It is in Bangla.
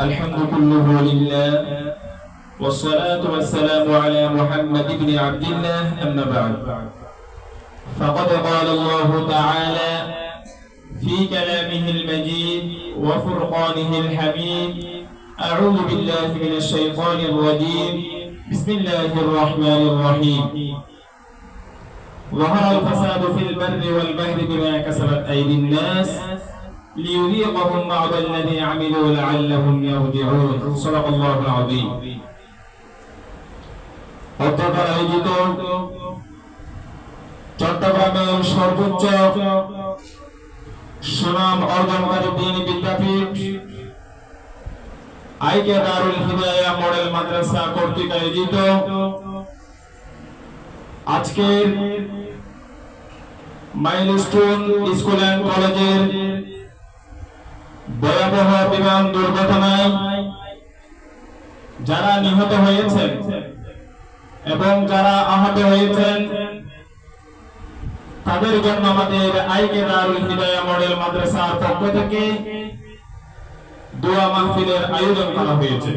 الحمد كله لله والصلاة والسلام على محمد بن عبد الله أما بعد. فقد قال الله تعالى في كلامه المجيد وفرقانه الحميد أعوذ بالله من الشيطان الرجيم. بسم الله الرحمن الرحيم. ظهر الفساد في البر والبحر بما كسبت أيدي الناس. ليذيقهم بعض الذي عملوا لعلهم يرجعون صدق الله العظيم অধ্যকার আয়োজিত চট্টগ্রামের সর্বোচ্চ সুনাম অর্জনকারী দিন বিদ্যাপীঠ আইকে দারুল হিদায়া মডেল মাদ্রাসা কর্তৃক আয়োজিত আজকের মাইলস্টোন স্কুল অ্যান্ড কলেজের ভয়াবহ বিমান দুর্ঘটনায় যারা নিহত হয়েছেন এবং যারা আহত হয়েছেন, তাদের জন্য আমাদের আইকে দারুল হিদায়া মডেল মাদ্রাসার পক্ষ থেকে দোয়া মাহফিলের আয়োজন করা হয়েছে।